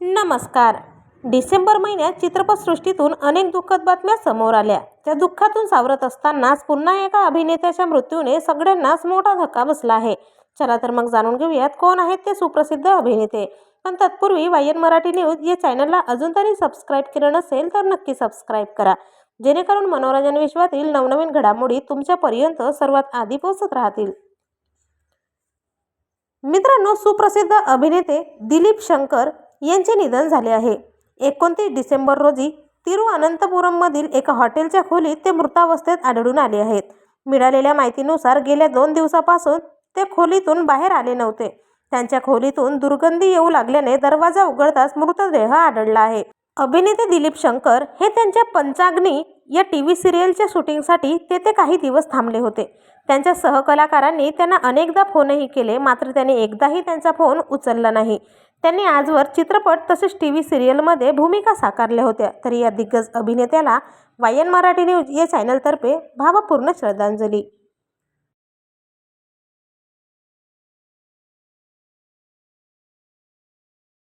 नमस्कार. डिसेंबर महिन्यात चित्रपटसृष्टीतून अनेक दुःखद बातम्या समोर आल्या. त्या दुःखातून सावरत असतानाच पुन्हा एका अभिनेत्याच्या मृत्यूने सगळ्यांनाच मोठा धक्का बसला आहे. चला तर मग जाणून घेऊयात कोण आहेत ते सुप्रसिद्ध अभिनेते. पण तत्पूर्वी वायन मराठी न्यूज या चॅनलला अजून तरी सबस्क्राईब केलं नसेल तर नक्की सबस्क्राईब करा. जेणेकरून मनोरंजन विश्वातील नवनवीन घडामोडी तुमच्यापर्यंत सर्वात आधी पोहोचत राहतील. मित्रांनो सुप्रसिद्ध अभिनेते दिलीप शंकर यांचे निधन झाले आहे. एकोणतीस डिसेंबर रोजी तिरुअनंतपुरममधील एका हॉटेलच्या खोलीत ते मृतावस्थेत आढळून आले आहेत. मिळालेल्या माहितीनुसार गेल्या दोन दिवसापासून ते खोलीतून बाहेर आले नव्हते. त्यांच्या खोलीतून दुर्गंधी येऊ लागल्याने दरवाजा उघडताच मृतदेह आढळला आहे. अभिनेते दिलीप शंकर हे त्यांच्या पंचाग्नी या टी व्ही सिरियलच्या शूटिंगसाठी तेथे काही दिवस थांबले होते. त्यांच्या सहकलाकारांनी त्यांना अनेकदा फोनही केले मात्र त्यांनी एकदाही त्यांचा फोन उचलला नाही. त्यांनी आजवर चित्रपट तसेच टी व्ही सिरियलमध्ये भूमिका साकारल्या होत्या. तरी या दिग्गज अभिनेत्याला वायन मराठी न्यूज या चॅनलतर्फे भावपूर्ण श्रद्धांजली.